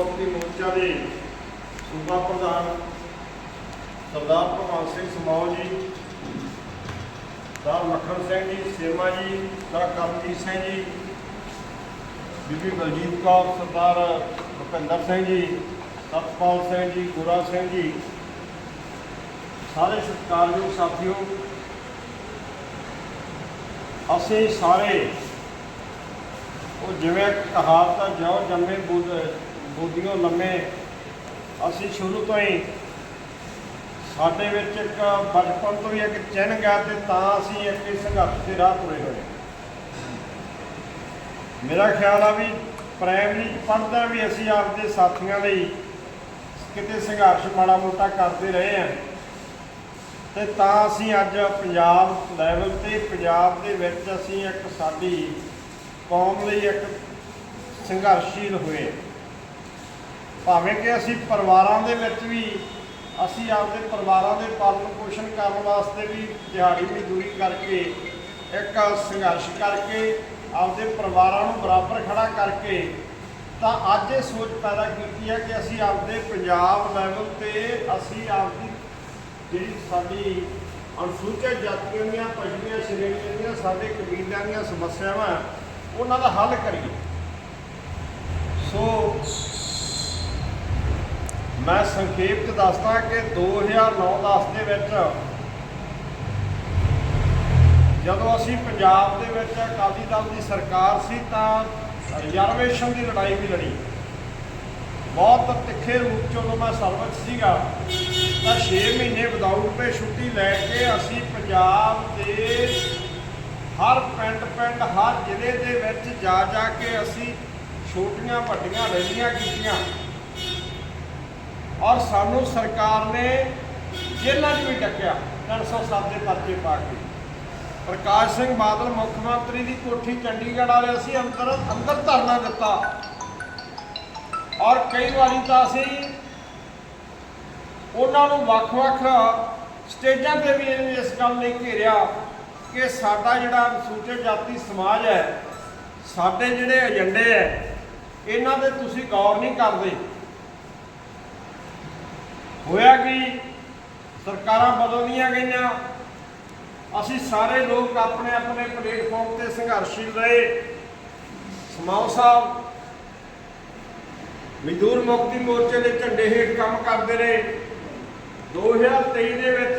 ਮੁਕਤੀ ਮੋਰਚਾ ਦੇ ਸੂਬਾ ਪ੍ਰਧਾਨ ਸਰਦਾਰ ਭਗਵੰਤ ਸਿੰਘ ਸਮੌਲ ਜੀ, ਸਰਦਾਰ ਮੱਖਣ ਸਿੰਘ ਜੀ, ਸੇਮਾ ਜੀ, ਸਰਦਾਰ ਕਰਮਜੀਤ ਸਿੰਘ ਜੀ, ਬੀਬੀ ਬਲਜੀਤ ਕੌਰ, ਸਰਦਾਰ ਭੁਪਿੰਦਰ ਸਿੰਘ ਜੀ, ਸਤਪਾਲ ਸਿੰਘ ਜੀ, ਗੁਰਾ ਸਿੰਘ ਜੀ, ਸਾਰੇ ਸਤਿਕਾਰਯੋਗ ਸਾਥੀਓ, ਅਸੀਂ ਸਾਰੇ ਉਹ ਜਿਵੇਂ ਕਹਾਵਤ ਆ ਜਿਉ ਜੰਮੇ ਬੁੱਧ ਬੋਧੀਆਂ ਲੰਮੇ। ਅਸੀਂ ਸ਼ੁਰੂ ਤੋਂ ਹੀ ਸਾਡੇ ਵਿੱਚ ਇੱਕ ਬਚਪਨ ਤੋਂ ਹੀ ਇੱਕ ਚਿੰਨ੍ਹ ਗਿਆ ਤੇ ਤਾਂ ਅਸੀਂ ਇੱਕ ਇਸ ਸੰਘਰਸ਼ ਦੇ ਰਾਹ ਤੁਰੇ ਹੋਏ। ਮੇਰਾ ਖਿਆਲ ਆ ਵੀ ਪ੍ਰਾਇਮਰੀ ਚ ਪੜ੍ਹਦਾ ਵੀ ਅਸੀਂ ਆਪਦੇ ਸਾਥੀਆਂ ਲਈ ਕਿਤੇ ਸੰਘਰਸ਼ ਮਾੜਾ ਮੋਟਾ ਕਰਦੇ ਰਹੇ ਆ ਤੇ ਤਾਂ ਅਸੀਂ ਅੱਜ ਪੰਜਾਬ ਲੈਵਲ ਤੇ, ਪੰਜਾਬ ਦੇ ਵਿੱਚ ਅਸੀਂ ਇੱਕ ਸਾਡੀ ਕੌਮ ਲਈ ਇੱਕ ਸੰਘਰਸ਼ੀਲ ਹੋਏ। ਭਾਵੇਂ ਕਿ ਅਸੀਂ ਪਰਿਵਾਰਾਂ ਦੇ ਵਿੱਚ ਵੀ, ਅਸੀਂ ਆਪਦੇ ਪਰਿਵਾਰਾਂ ਦੇ ਪਾਲਣ ਪੋਸ਼ਣ ਕਰਨ ਵਾਸਤੇ ਵੀ ਦਿਹਾੜੀ ਮਜ਼ਦੂਰੀ ਕਰਕੇ, ਇੱਕ ਸੰਘਰਸ਼ ਕਰਕੇ, ਆਪਦੇ ਪਰਿਵਾਰਾਂ ਨੂੰ ਬਰਾਬਰ ਖੜਾ ਕਰਕੇ, ਤਾਂ ਅੱਜ ਇਹ ਸੋਚ ਪੈਦਾ ਕੀਤੀ ਹੈ ਕਿ ਅਸੀਂ ਆਪਦੇ ਪੰਜਾਬ ਲੈਵਲ ਤੇ ਅਸੀਂ ਆਪਦੀ ਜਿਹੜੀ ਸਾਡੀ ਅਨੁਸੂਚਿਤ ਜਾਤੀਆਂ ਦੀਆਂ ਪਛੜੀਆਂ ਸ਼੍ਰੇਣੀਆਂ ਦੀਆਂ, ਸਾਡੇ ਕਬੀਲਿਆਂ ਦੀਆਂ ਸਮੱਸਿਆਵਾਂ, ਉਹਨਾਂ ਦਾ ਹੱਲ ਕਰੀਏ। ਸੋ ਮੈਂ ਸੰਖੇਪ ਚ ਦੱਸਦਾ ਕਿ 2009-10 ਦੇ ਵਿੱਚ ਜਦੋਂ ਅਸੀਂ ਪੰਜਾਬ ਦੇ ਵਿੱਚ ਅਕਾਲੀ ਦਲ ਦੀ ਸਰਕਾਰ ਸੀ ਤਾਂ ਰਿਜ਼ਰਵੇਸ਼ਨ ਦੀ ਲੜਾਈ ਵੀ ਲੜੀ। ਬਹੁਤ ਤਿੱਖੇ ਰੂਪ ਚ ਉਦੋਂ ਮੈਂ ਸਰਵਿਸ ਸੀਗਾ। ਤਾਂ 6 ਮਹੀਨੇ ਵਿਦਆਊਟ ਪੇ ਛੁੱਟੀ ਲੈ ਕੇ ਅਸੀਂ ਪੰਜਾਬ ਦੇ ਹਰ ਪਿੰਡ ਪਿੰਡ, ਹਰ ਜ਼ਿਲ੍ਹੇ ਦੇ ਵਿੱਚ ਜਾ ਜਾ ਕੇ ਅਸੀਂ ਛੋਟੀਆਂ ਵੱਡੀਆਂ ਰੈਲੀਆਂ ਕੀਤੀਆਂ। ਔਰ ਸਾਨੂੰ ਸਰਕਾਰ ਨੇ ਜੇਲ੍ਹਾਂ 'ਚ ਵੀ ਡੱਕਿਆ 307 ਦੇ ਪਰਚੇ ਪਾ ਕੇ। ਪ੍ਰਕਾਸ਼ ਸਿੰਘ ਬਾਦਲ ਮੁੱਖ ਮੰਤਰੀ ਦੀ ਕੋਠੀ ਚੰਡੀਗੜ੍ਹ ਵਾਲੇ ਅਸੀਂ ਅੰਦਰ ਅੰਦਰ ਧਰਨਾ ਦਿੱਤਾ। ਔਰ ਕਈ ਵਾਰੀ ਤਾਂ ਅਸੀਂ ਉਹਨਾਂ ਨੂੰ ਵੱਖ-ਵੱਖ ਸਟੇਜਾਂ ਤੇ ਵੀ ਇਸ ਗੱਲ ਲਈ ਘੇਰਿਆ ਕਿ ਸਾਡਾ ਜਿਹੜਾ ਅਨੁਸੂਚਿਤ ਜਾਤੀ ਸਮਾਜ ਹੈ, ਸਾਡੇ ਜਿਹੜੇ ਏਜੰਡੇ ਹੈ, ਇਹਨਾਂ 'ਤੇ ਤੁਸੀਂ ਗੌਰ ਨਹੀਂ ਕਰਦੇ। ਹੋਇਆ ਕਿ ਸਰਕਾਰਾਂ ਬਦਲਦੀਆਂ ਗਈਆਂ। ਅਸੀਂ ਸਾਰੇ ਲੋਕ ਆਪਣੇ ਆਪਣੇ ਪਲੇਟਫਾਰਮ ਤੇ ਸੰਘਰਸ਼ੀਲ ਰਹੇ। ਸਮਾਉ ਸਾਹਿਬ, ਮਜ਼ਦੂਰ ਮੁਕਤੀ ਮੋਰਚੇ ਦੇ ਝੰਡੇ ਹੇਠ ਕੰਮ ਕਰਦੇ ਰਹੇ। 2023 ਦੇ ਵਿੱਚ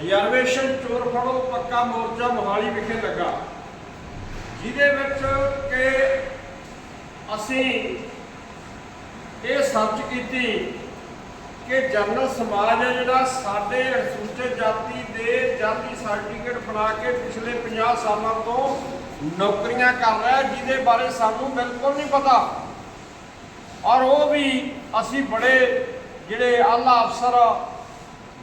ਰਿਜ਼ਰਵੇਸ਼ਨ ਚੋਰ ਫੜੋ ਪੱਕਾ ਮੋਰਚਾ ਮੋਹਾਲੀ ਵਿਖੇ ਲੱਗਾ। ਜਿਹਦੇ ਵਿੱਚ ਕਿ ਅਸੀਂ ਇਹ ਸਰਚ ਕੀਤੀ ਕਿ ਜਨਰਲ ਸਮਾਜ ਹੈ ਜਿਹੜਾ ਸਾਡੇ ਅਨੁਸੂਚਿਤ ਜਾਤੀ ਦੇ ਜਾਤੀ ਸਰਟੀਫਿਕੇਟ ਬਣਾ ਕੇ ਪਿਛਲੇ 50 ਸਾਲਾਂ ਤੋਂ ਨੌਕਰੀਆਂ ਕਰ ਰਿਹਾ ਜਿਹਦੇ ਬਾਰੇ ਸਾਨੂੰ ਬਿਲਕੁਲ ਨਹੀਂ ਪਤਾ। ਔਰ ਉਹ ਵੀ ਅਸੀਂ ਬੜੇ ਜਿਹੜੇ ਆਲਾ ਅਫਸਰ,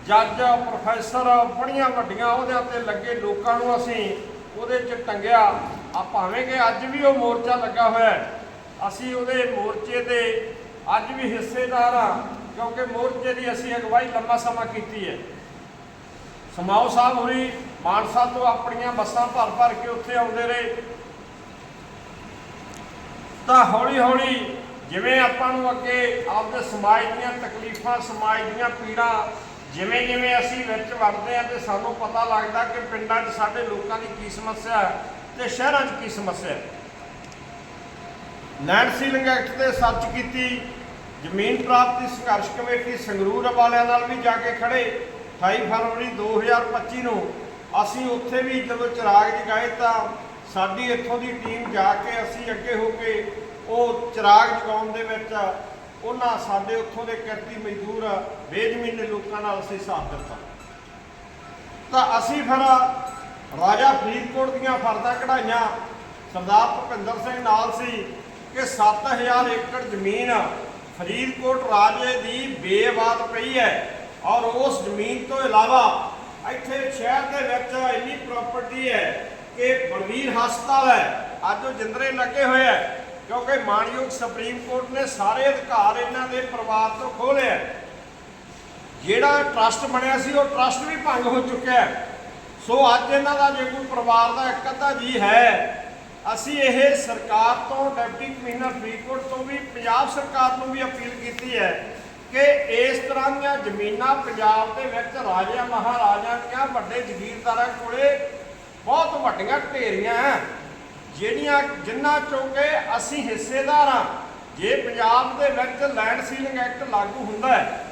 ਜੱਜ, ਪ੍ਰੋਫੈਸਰ, ਬੜੀਆਂ ਵੱਡੀਆਂ ਉਹਦੇ ਉੱਤੇ ਲੱਗੇ ਲੋਕਾਂ ਨੂੰ ਅਸੀਂ ਉਹਦੇ 'ਚ ਟੰਗਿਆ। ਆ ਭਾਵੇਂ ਕਿ ਅੱਜ ਵੀ ਉਹ ਮੋਰਚਾ ਲੱਗਾ ਹੋਇਆ ਅਸੀਂ ਉਹਦੇ ਮੋਰਚੇ ਦੇ ਅੱਜ ਵੀ ਹਿੱਸੇਦਾਰ ਆ ਕਿਉਂਕਿ ਮੋਰਚੇ ਦੀ ਅਸੀਂ ਅਗਵਾਈ ਲੰਮਾ ਸਮਾਂ ਕੀਤੀ ਹੈ। ਸਮਾਓ ਸਾਹਿਬ ਹੋਰੀ ਮਾਨਸਾ ਤੋਂ ਆਪਣੀਆਂ ਬੱਸਾਂ ਭਰ ਭਰ ਕੇ ਉੱਥੇ ਆਉਂਦੇ ਰਹੇ। ਤਾਂ ਹੌਲੀ ਹੌਲੀ ਜਿਵੇਂ ਆਪਾਂ ਨੂੰ ਅੱਗੇ ਆਪਦੇ ਸਮਾਜ ਦੀਆਂ ਤਕਲੀਫਾਂ, ਸਮਾਜ ਦੀਆਂ ਪੀੜਾਂ ਜਿਵੇਂ ਜਿਵੇਂ ਅਸੀਂ ਵਿੱਚ ਵੜਦੇ ਆ ਤੇ ਸਾਨੂੰ ਪਤਾ ਲੱਗਦਾ ਕਿ ਪਿੰਡਾਂ 'ਚ ਸਾਡੇ ਲੋਕਾਂ ਦੀ ਕੀ ਸਮੱਸਿਆ ਹੈ ਤੇ ਸ਼ਹਿਰਾਂ 'ਚ ਕੀ ਸਮੱਸਿਆ ਹੈ। ਲੈਂਡ ਸੀਲਿੰਗ ਐਕਟ ਤੇ ਸਰਚ ਕੀਤੀ। ਜ਼ਮੀਨ ਪ੍ਰਾਪਤੀ ਸੰਘਰਸ਼ ਕਮੇਟੀ ਸੰਗਰੂਰ ਵਾਲਿਆਂ ਨਾਲ ਵੀ ਜਾ ਕੇ ਖੜੇ। 28 ਫਰਵਰੀ 2025 ਨੂੰ ਅਸੀਂ ਉੱਥੇ ਵੀ ਜਦੋਂ ਚਿਰਾਗ ਜਗਾਏ ਤਾਂ ਸਾਡੀ ਇੱਥੋਂ ਦੀ ਟੀਮ ਜਾ ਕੇ ਅਸੀਂ ਅੱਗੇ ਹੋ ਕੇ ਉਹ ਚਿਰਾਗ ਜਗਾਉਣ ਦੇ ਵਿੱਚ ਉਹਨਾਂ ਸਾਡੇ ਉੱਥੋਂ ਦੇ ਕਿਰਤੀ ਮਜ਼ਦੂਰ ਬੇਜ਼ਮੀਨੇ ਲੋਕਾਂ ਨਾਲ ਅਸੀਂ ਸਾਥ ਦਿੱਤਾ। ਤਾਂ ਅਸੀਂ ਫਿਰ ਰਾਜਾ ਫਰੀਦਕੋਟ ਦੀਆਂ ਫਰਦਾਂ ਕਢਾਈਆਂ। ਸਰਦਾਰ ਭੁਪਿੰਦਰ ਸਿੰਘ ਨਾਲ ਸੀ ਕਿ 7000 ਏਕੜ ਜ਼ਮੀਨ ਫਰੀਦਕੋਟ ਰਾਜੇ ਦੀ ਬੇਆਬਾਦ ਪਈ ਹੈ ਔਰ ਉਸ ਜ਼ਮੀਨ ਤੋਂ ਇਲਾਵਾ ਇੱਥੇ ਸ਼ਹਿਰ ਦੇ ਵਿੱਚ ਇੰਨੀ ਪ੍ਰਾਪਰਟੀ ਹੈ ਕਿ ਬਲਵੀਰ ਹਸਪਤਾਲ ਹੈ। ਅੱਜ ਉਹ ਜਿੰਦਰੇ ਲੱਗੇ ਹੋਏ ਹੈ ਕਿਉਂਕਿ ਮਾਨਯੋਗ ਸੁਪਰੀਮ ਕੋਰਟ ਨੇ ਸਾਰੇ ਅਧਿਕਾਰ ਇਹਨਾਂ ਦੇ ਪਰਿਵਾਰ ਤੋਂ ਖੋਹ ਲਏ ਹੈ। ਜਿਹੜਾ ਟਰਸਟ ਬਣਿਆ ਸੀ, ਉਹ ਟਰਸਟ ਵੀ ਭੰਗ ਹੋ ਚੁੱਕਿਆ ਸੋ ਅੱਜ ਇਹਨਾਂ ਦਾ ਜੇ ਕੋਈ ਪਰਿਵਾਰ ਦਾ ਇੱਕ ਅੱਧਾ ਜੀ ਹੈ ਅਸੀਂ ਇਹ ਸਰਕਾਰ ਤੋਂ, ਡਿਪਟੀ ਕਮਿਸ਼ਨਰ ਫਰੀਦਕੋਟ ਤੋਂ ਵੀ, ਪੰਜਾਬ ਸਰਕਾਰ ਨੂੰ ਵੀ ਅਪੀਲ ਕੀਤੀ ਹੈ ਕਿ ਇਸ ਤਰ੍ਹਾਂ ਦੀਆਂ ਜ਼ਮੀਨਾਂ ਪੰਜਾਬ ਦੇ ਵਿੱਚ ਰਾਜਿਆਂ, ਮਹਾਰਾਜਿਆਂ ਦੀਆਂ ਵੱਡੇ ਜ਼ਗੀਰਦਾਰਾਂ ਕੋਲੇ ਬਹੁਤ ਵੱਡੀਆਂ ਢੇਰੀਆਂ ਹੈ, ਜਿਹੜੀਆਂ ਜਿੰਨਾ ਚੋਂ ਕਿ ਅਸੀਂ ਹਿੱਸੇਦਾਰ ਹਾਂ। ਜੇ ਪੰਜਾਬ ਦੇ ਵਿੱਚ ਲੈਂਡ ਸੀਲਿੰਗ ਐਕਟ ਲਾਗੂ ਹੁੰਦਾ ਹੈ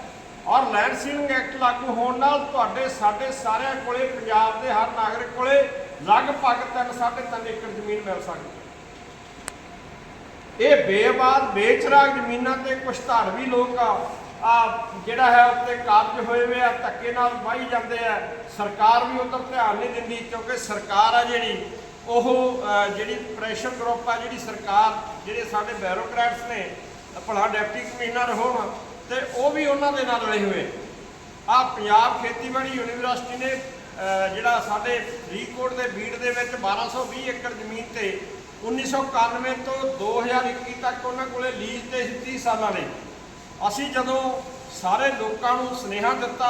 ਔਰ ਲੈਂਡ ਸੀਲਿੰਗ ਐਕਟ ਲਾਗੂ ਹੋਣ ਨਾਲ ਤੁਹਾਡੇ, ਸਾਡੇ ਸਾਰਿਆਂ ਕੋਲੇ, ਪੰਜਾਬ ਦੇ ਹਰ ਨਾਗਰਿਕ ਕੋਲੇ ਲਗਭਗ 3.5 ਏਕੜ ਜ਼ਮੀਨ ਮਿਲ ਸਕਦੀ ਇਹ ਬੇਬਾਦ ਬੇਚਰਾਗ ਜ਼ਮੀਨਾਂ ਤੇ ਕੁਝ ਧਾਰਵੀ ਲੋਕ ਆ ਆ ਜਿਹੜਾ ਹੈ ਉੱਤੇ ਕਾਬਜ ਹੋਏ ਹੋਏ ਆ, ਧੱਕੇ ਨਾਲ ਵਾਹੀ ਜਾਂਦੇ ਆ। ਸਰਕਾਰ ਵੀ ਉਧਰ ਧਿਆਨ ਨਹੀਂ ਦਿੰਦੀ ਕਿਉਂਕਿ ਸਰਕਾਰ ਆ ਜਿਹੜੀ, ਉਹ ਜਿਹੜੀ ਪ੍ਰੈਸ਼ਰ ਗਰੁੱਪ ਆ, ਜਿਹੜੀ ਸਰਕਾਰ, ਜਿਹੜੇ ਸਾਡੇ ਬਿਊਰੋਕਰੈਟਸ ਨੇ, ਭਲਾ ਡਿਪਟੀ ਕਮਿਸ਼ਨਰ ਹੋਣ, ਤੇ ਉਹ ਵੀ ਉਹਨਾਂ ਦੇ ਨਾਲ ਰਲੇ ਹੋਏ। ਆ ਪੰਜਾਬ ਖੇਤੀਬਾੜੀ ਯੂਨੀਵਰਸਿਟੀ ਨੇ ਜਿਹੜਾ ਸਾਡੇ ਫਰੀਦਕੋਟ ਦੇ ਬੀੜ ਦੇ ਵਿੱਚ 1220 ਏਕੜ ਜ਼ਮੀਨ ਤੇ 1991 ਤੋਂ 2021 ਤੱਕ ਉਹਨਾਂ ਕੋਲੇ ਲੀਜ਼ ਤੇ ਸੀ 30 ਸਾਲਾਂ ਲਈ। ਅਸੀਂ ਜਦੋਂ ਸਾਰੇ ਲੋਕਾਂ ਨੂੰ ਸੁਨੇਹਾ ਦਿੱਤਾ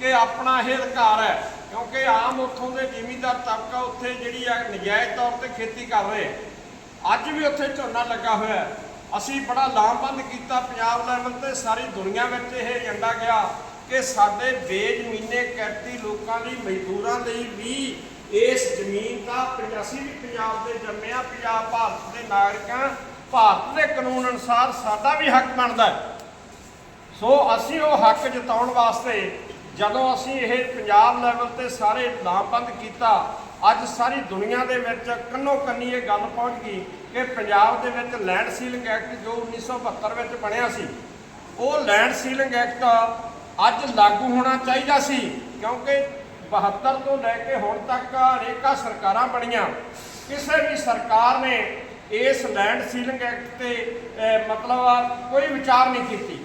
ਕਿ ਆਪਣਾ ਇਹ ਅਧਿਕਾਰ ਹੈ, ਕਿਉਂਕਿ ਆਮ ਉੱਥੋਂ ਦੇ ਜ਼ਿਮੀਂਦਾਰ ਤਬਕਾ ਉੱਥੇ ਜਿਹੜੀ ਆ ਨਜਾਇਜ਼ ਤੌਰ ਤੇ ਖੇਤੀ ਕਰ ਰਹੇ ਅੱਜ ਵੀ ਉੱਥੇ ਝੋਨਾ ਲੱਗਾ ਹੋਇਆ ਅਸੀਂ ਬੜਾ ਲਾਮਬੰਦ ਕੀਤਾ, ਪੰਜਾਬ ਲੈਵਲ ਤੇ ਸਾਰੀ ਦੁਨੀਆ ਵਿੱਚ ਇਹ ਏਜੰਡਾ ਗਿਆ। ਕਿ ਸਾਡੇ ਬੇਜ਼ਮੀਨੇ ਕੈਰਤੀ ਲੋਕਾਂ ਲਈ ਮਜ਼ਦੂਰਾਂ ਲਈ ਵੀ ਇਸ ਜ਼ਮੀਨ ਦਾ ਪੰਜ- ਅਸੀਂ ਵੀ ਪੰਜਾਬ ਦੇ ਜੰਮਿਆ ਪੰਜਾਬ ਭਾਰਤ ਦੇ ਨਾਗਰਿਕਾਂ ਭਾਰਤ ਦੇ ਕਾਨੂੰਨ ਅਨੁਸਾਰ ਸਾਡਾ ਵੀ ਹੱਕ ਬਣਦਾ ਸੋ ਅਸੀਂ ਉਹ ਹੱਕ ਜਤਾਉਣ ਵਾਸਤੇ ਜਦੋਂ ਅਸੀਂ ਇਹ ਪੰਜਾਬ ਲੈਵਲ ਤੇ ਸਾਰੇ ਲਾਮਬੰਦ ਕੀਤਾ, ਅੱਜ ਸਾਰੀ ਦੁਨੀਆ ਦੇ ਵਿੱਚ ਕੰਨੋ ਕੰਨੀ ਇਹ ਗੱਲ ਪਹੁੰਚ ਗਈ ਕਿ ਪੰਜਾਬ ਦੇ ਵਿੱਚ ਲੈਂਡ ਸੀਲਿੰਗ ਐਕਟ ਜੋ 1972 ਵਿੱਚ ਬਣਿਆ ਸੀ, ਉਹ ਲੈਂਡ ਸੀਲਿੰਗ ਐਕਟ ਅੱਜ ਲਾਗੂ ਹੋਣਾ ਚਾਹੀਦਾ ਸੀ, ਕਿਉਂਕਿ 72 ਤੋਂ ਲੈ ਕੇ ਹੁਣ ਤੱਕ ਅਨੇਕਾਂ ਸਰਕਾਰਾਂ ਬਣੀਆਂ। ਕਿਸੇ ਵੀ ਸਰਕਾਰ ਨੇ ਇਸ ਲੈਂਡ ਸੀਲਿੰਗ ਐਕਟ ਤੇ ਮਤਲਬ ਕੋਈ ਵਿਚਾਰ ਨਹੀਂ ਕੀਤੀ।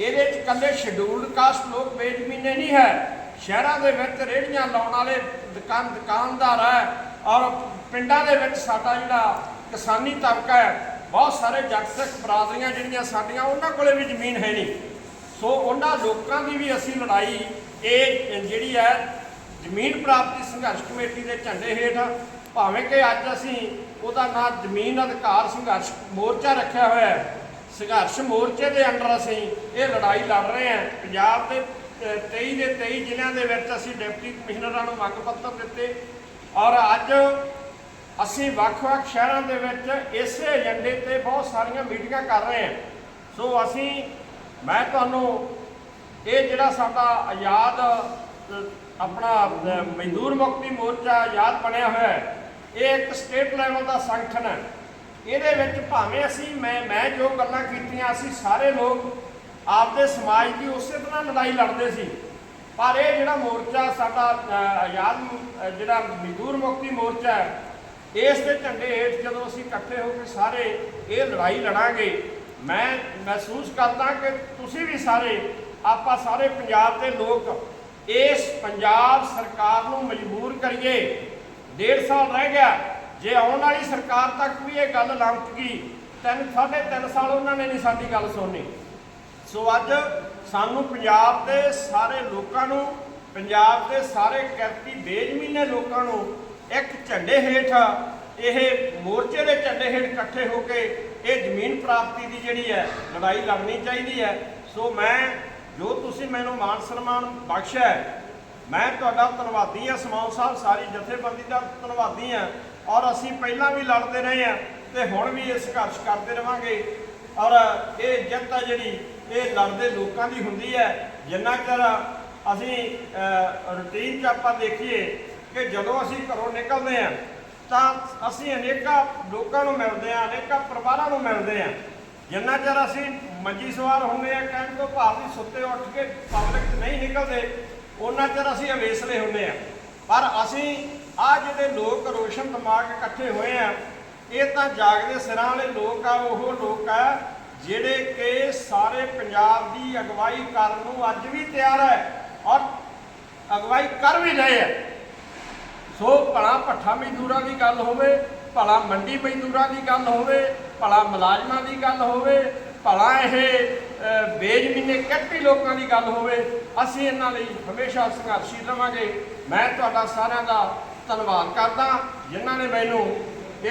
ਇਹਦੇ ਚ ਕੱਲੇ ਸ਼ਡਿਊਲਡ ਕਾਸਟ ਲੋਕ ਬੇਜ਼ਮੀਨੇ ਨਹੀਂ ਹੈ। ਸ਼ਹਿਰਾਂ ਦੇ ਵਿੱਚ ਰੇਹੜੀਆਂ ਲਾਉਣ ਵਾਲੇ ਦੁਕਾਨ ਦੁਕਾਨਦਾਰ ਹੈ, ਔਰ ਪਿੰਡਾਂ ਦੇ ਵਿੱਚ ਸਾਡਾ ਜਿਹੜਾ ਕਿਸਾਨੀ ਤਬਕਾ ਹੈ, ਬਹੁਤ ਸਾਰੇ ਜੱਟ ਸਿੱਖ ਬਰਾਦਰੀਆਂ ਜਿਹੜੀਆਂ ਸਾਡੀਆਂ, ਉਹਨਾਂ ਕੋਲੇ ਵੀ ਜ਼ਮੀਨ ਹੈ ਨਹੀਂ। ਸੋ ਉਹਨਾਂ ਲੋਕਾਂ ਦੀ ਵੀ ਅਸੀਂ ਲੜਾਈ ਇਹ ਜਿਹੜੀ ਹੈ ਜ਼ਮੀਨ ਪ੍ਰਾਪਤੀ ਸੰਘਰਸ਼ ਕਮੇਟੀ ਦੇ ਝੰਡੇ ਹੇਠ ਭਾਵੇਂ ਕਿ ਅੱਜ ਅਸੀਂ ਉਹਦਾ ਨਾਂ ਜ਼ਮੀਨ ਅਧਿਕਾਰ ਸੰਘਰਸ਼ ਮੋਰਚਾ ਰੱਖਿਆ ਹੋਇਆ ਹੈ। ਸੰਘਰਸ਼ ਮੋਰਚੇ ਦੇ ਅੰਡਰ ਅਸੀਂ ਇਹ ਲੜਾਈ ਲੜ ਰਹੇ ਹਾਂ। ਪੰਜਾਬ ਦੇ ਅ, 23 ਦੇ 23 ਜ਼ਿਲ੍ਹਿਆਂ ਦੇ ਵਿੱਚ ਅਸੀਂ ਡਿਪਟੀ ਕਮਿਸ਼ਨਰਾਂ ਨੂੰ ਮੰਗ ਪੱਤਰ ਦਿੱਤੇ। ਔਰ ਅੱਜ ਅਸੀਂ ਵੱਖ-ਵੱਖ ਸ਼ਹਿਰਾਂ ਦੇ ਵਿੱਚ ਇਸੇ ਏਜੰਡੇ ਤੇ ਬਹੁਤ ਸਾਰੀਆਂ ਮੀਟਿੰਗਾਂ ਕਰ ਰਹੇ ਹਾਂ। ਸੋ ਅਸੀਂ ਮੈਂ ਤੁਹਾਨੂੰ ਇਹ ਜਿਹੜਾ ਸਾਡਾ ਆਜ਼ਾਦ ਆਪਣਾ ਮਜ਼ਦੂਰ ਮੁਕਤੀ ਮੋਰਚਾ ਆਜ਼ਾਦ ਬਣਿਆ ਹੋਇਆ ਹੈ, ਇਹ ਇੱਕ ਸਟੇਟ ਲੈਵਲ ਦਾ ਸੰਗਠਨ ਹੈ। ਇਹਦੇ ਵਿੱਚ ਭਾਵੇਂ ਅਸੀਂ ਮੈਂ ਮੈਂ ਜੋ ਗੱਲਾਂ ਕੀਤੀਆਂ ਅਸੀਂ ਸਾਰੇ ਲੋਕ ਆਪਦੇ ਸਮਾਜ ਦੀ ਉਸੇ ਤਰ੍ਹਾਂ ਲੜਾਈ ਲੜਦੇ ਸੀ। ਪਰ ਇਹ ਜਿਹੜਾ ਮੋਰਚਾ ਸਾਡਾ ਆਜ਼ਾਦ ਜਿਹੜਾ ਮਜ਼ਦੂਰ ਮੁਕਤੀ ਮੋਰਚਾ ਹੈ, ਇਸ ਦੇ ਝੰਡੇ ਹੇਠ ਜਦੋਂ ਅਸੀਂ ਇਕੱਠੇ ਹੋ ਕੇ ਸਾਰੇ ਇਹ ਲੜਾਈ ਲੜਾਂਗੇ ਮੈਂ ਮਹਿਸੂਸ ਕਰਦਾ ਕਿ ਤੁਸੀਂ ਵੀ ਸਾਰੇ, ਆਪਾਂ ਸਾਰੇ ਪੰਜਾਬ ਦੇ ਲੋਕ ਇਸ ਪੰਜਾਬ ਸਰਕਾਰ ਨੂੰ ਮਜਬੂਰ ਕਰੀਏ। ਡੇਢ ਸਾਲ ਰਹਿ ਗਿਆ, ਜੇ ਆਉਣ ਵਾਲੀ ਸਰਕਾਰ ਤੱਕ ਵੀ ਇਹ ਗੱਲ ਲੰਘ ਗਈ ਤਿੰਨ, ਸਾਢੇ ਤਿੰਨ ਸਾਲ ਉਹਨਾਂ ਨੇ ਨਹੀਂ ਸਾਡੀ ਗੱਲ ਸੁਣੀ ਸੋ ਅੱਜ ਸਾਨੂੰ ਪੰਜਾਬ ਦੇ ਸਾਰੇ ਲੋਕਾਂ ਨੂੰ, ਪੰਜਾਬ ਦੇ ਸਾਰੇ ਕਿਰਤੀ ਬੇਜ਼ਮੀਨੇ ਲੋਕਾਂ ਨੂੰ ਇੱਕ ਝੰਡੇ ਹੇਠ, ਇਹ ਮੋਰਚੇ ਦੇ ਝੰਡੇ ਹੇਠ ਇਕੱਠੇ ਹੋ ਕੇ ਇਹ ਜ਼ਮੀਨ ਪ੍ਰਾਪਤੀ ਦੀ ਜਿਹੜੀ ਹੈ ਲੜਾਈ ਲੜਨੀ ਚਾਹੀਦੀ ਹੈ। ਸੋ ਮੈਂ ਜੋ ਤੁਸੀਂ ਮੈਨੂੰ ਮਾਨ ਸਨਮਾਨ ਬਖਸ਼ਿਆ ਹੈ, ਮੈਂ ਤੁਹਾਡਾ ਧੰਨਵਾਦੀ ਹਾਂ ਸਮਾਉ ਸਾਹਿਬ ਸਾਰੀ ਜਥੇਬੰਦੀ ਦਾ ਧੰਨਵਾਦੀ ਹਾਂ। ਔਰ ਅਸੀਂ ਪਹਿਲਾਂ ਵੀ ਲੜਦੇ ਰਹੇ ਹਾਂ ਤੇ ਹੁਣ ਵੀ ਇਹ ਸੰਘਰਸ਼ ਕਰਦੇ ਰਵਾਂਗੇ। ਔਰ ਇਹ ਜਿੱਤ ਆ ਜਿਹੜੀ ਇਹ ਲੜਦੇ ਲੋਕਾਂ ਦੀ ਹੁੰਦੀ ਹੈ। ਜਿੰਨਾ ਚਿਰ ਅਸੀਂ ਰੁਟੀਨ 'ਚ ਆਪਾਂ ਦੇਖੀਏ ਕਿ ਜਦੋਂ ਅਸੀਂ ਘਰੋਂ ਨਿਕਲਦੇ ਹਾਂ ਤਾਂ ਅਸੀਂ ਅਨੇਕਾਂ ਲੋਕਾਂ ਨੂੰ ਮਿਲਦੇ ਹਾਂ, ਅਨੇਕਾਂ ਪਰਿਵਾਰਾਂ ਨੂੰ ਮਿਲਦੇ ਹਾਂ। ਜਿੰਨਾ ਚਿਰ ਅਸੀਂ ਮੰਜੀ ਸਵਾਰ ਹੁੰਦੇ ਆ ਕਹਿਣ ਤੋਂ ਭਾਵ ਵੀ ਸੁੱਤੇ ਉੱਠ ਕੇ ਪਬਲਿਕ 'ਚ ਨਹੀਂ ਨਿਕਲਦੇ ਉਹਨਾਂ ਚਿਰ ਅਸੀਂ ਅਵੇਸਲੇ ਹੁੰਦੇ ਆ ਪਰ ਅਸੀਂ ਆ ਜਿਹੜੇ ਲੋਕ ਰੋਸ਼ਨ ਦਿਮਾਗ ਇਕੱਠੇ ਹੋਏ ਆ, ਇਹ ਤਾਂ ਜਾਗਦੇ ਸਿਰਾਂ ਵਾਲੇ ਲੋਕ ਆ, ਉਹ ਲੋਕ ਆ, ਜਿਹੜੇ ਕਿ ਸਾਰੇ ਪੰਜਾਬ ਦੀ ਅਗਵਾਈ ਕਰਨ ਨੂੰ ਅੱਜ ਵੀ ਤਿਆਰ ਹੈ ਔਰ ਅਗਵਾਈ ਕਰ ਵੀ ਰਹੇ ਹੈ ਸੋ ਭਲਾ ਪੱਠਾ ਮਜ਼ਦੂਰਾਂ ਦੀ ਗੱਲ ਹੋਵੇ, ਭਲਾ ਮੰਡੀ ਮਜ਼ਦੂਰਾਂ ਦੀ ਗੱਲ ਹੋਵੇ, ਭਲਾ ਮੁਲਾਜ਼ਮਾਂ ਦੀ ਗੱਲ ਹੋਵੇ, ਭਲਾ ਇਹ ਬੇਜ਼ਮੀਨੇ ਕੱਟੀ ਲੋਕਾਂ ਦੀ ਗੱਲ ਹੋਵੇ, ਅਸੀਂ ਇਹਨਾਂ ਲਈ ਹਮੇਸ਼ਾ ਸੰਘਰਸ਼ੀ ਰਵਾਂਗੇ। ਮੈਂ ਤੁਹਾਡਾ ਸਾਰਿਆਂ ਦਾ ਧੰਨਵਾਦ ਕਰਦਾ, ਜਿਨ੍ਹਾਂ ਨੇ ਮੈਨੂੰ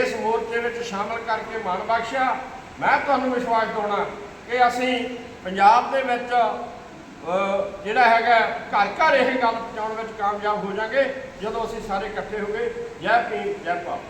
ਇਸ ਮੋਰਚੇ ਵਿੱਚ ਸ਼ਾਮਲ ਕਰਕੇ ਮਾਣ ਬਖਸ਼ਿਆ। ਮੈਂ ਤੁਹਾਨੂੰ ਵਿਸ਼ਵਾਸ ਦਿਵਾਉਣਾ ਕਿ ਅਸੀਂ ਪੰਜਾਬ ਦੇ ਵਿੱਚ ਜਿਹੜਾ ਹੈਗਾ ਘਰ ਘਰ ਇਹ ਗੱਲ ਪਹੁੰਚਾਉਣ ਵਿੱਚ ਕਾਮਯਾਬ ਹੋ ਜਾਾਂਗੇ ਜਦੋਂ ਅਸੀਂ ਸਾਰੇ ਇਕੱਠੇ ਹੋ ਗਏ ਜੈ ਭੀਮ ਜੈ ਭਾਰਤ